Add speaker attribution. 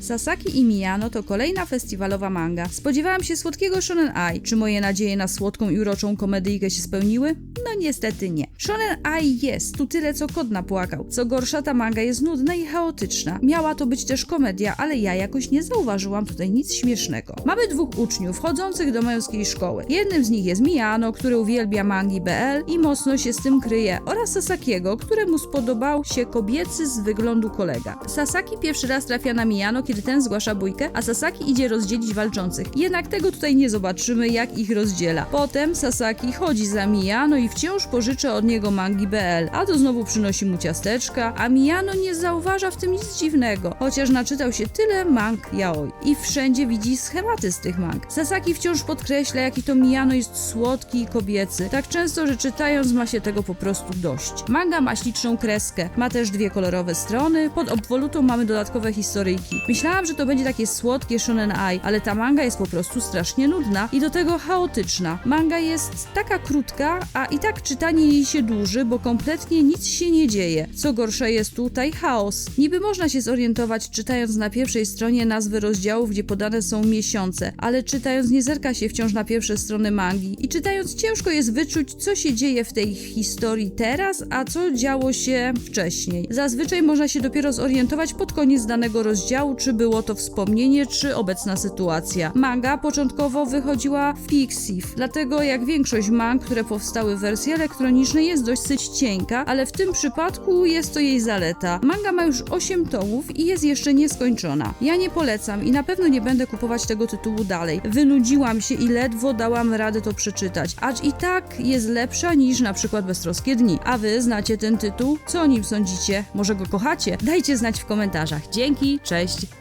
Speaker 1: Sasaki i Miyano to kolejna festiwalowa manga. Spodziewałam się słodkiego Shonen Ai. Czy moje nadzieje na słodką i uroczą komedyjkę się spełniły? No niestety nie. Shonen Ai jest, tu tyle co kod napłakał. Co gorsza, ta manga jest nudna i chaotyczna. Miała to być też komedia, ale ja jakoś nie zauważyłam tutaj nic śmiesznego. Mamy dwóch uczniów chodzących do męskiej szkoły. Jednym z nich jest Miyano, który uwielbia mangi BL i mocno się z tym kryje, oraz Sasakiego, któremu spodobał się kobiecy z wyglądu kolega. Sasaki pierwszy raz trafia na Miyano, kiedy ten zgłasza bójkę, a Sasaki idzie rozdzielić walczących. Jednak tego tutaj nie zobaczymy, jak ich rozdziela. Potem Sasaki chodzi za Miyano i wciąż pożycza od niego mangi BL, a to znowu przynosi mu ciasteczka, a Miyano nie zauważa w tym nic dziwnego, chociaż naczytał się tyle mang yaoi i wszędzie widzi schematy z tych mang. Sasaki wciąż podkreśla, jaki to Miyano jest słodki i kobiecy, tak często, że czytając ma się tego po prostu dość. Manga ma śliczną kreskę, ma też dwie kolorowe strony, pod obwolutą mamy dodatkowe historyjki. Myślałam, że to będzie takie słodkie shonen ai, ale ta manga jest po prostu strasznie nudna i do tego chaotyczna. Manga jest taka krótka, a i tak czytanie jej się dłuży, bo kompletnie nic się nie dzieje. Co gorsza jest tutaj chaos. Niby można się zorientować czytając na pierwszej stronie nazwy rozdziałów, gdzie podane są miesiące, ale czytając nie zerka się wciąż na pierwsze strony mangi i czytając ciężko jest wyczuć, co się dzieje w tej historii teraz, a co działo się wcześniej. Zazwyczaj można się dopiero zorientować pod koniec danego rozdziału, czy było to wspomnienie, czy obecna sytuacja. Manga początkowo wychodziła w Pixiv, dlatego jak większość mang, które powstały w wersji elektronicznej jest dosyć cienka, ale w tym przypadku jest to jej zaleta. Manga ma już 8 tomów i jest jeszcze nieskończona. Ja nie polecam i na pewno nie będę kupować tego tytułu dalej. Wynudziłam się i ledwo dałam radę to przeczytać, acz i tak jest lepsza niż na przykład Beztroskie Dni. A wy znacie ten tytuł? Co o nim sądzicie? Może go kochacie? Dajcie znać w komentarzach. Dzięki, cześć!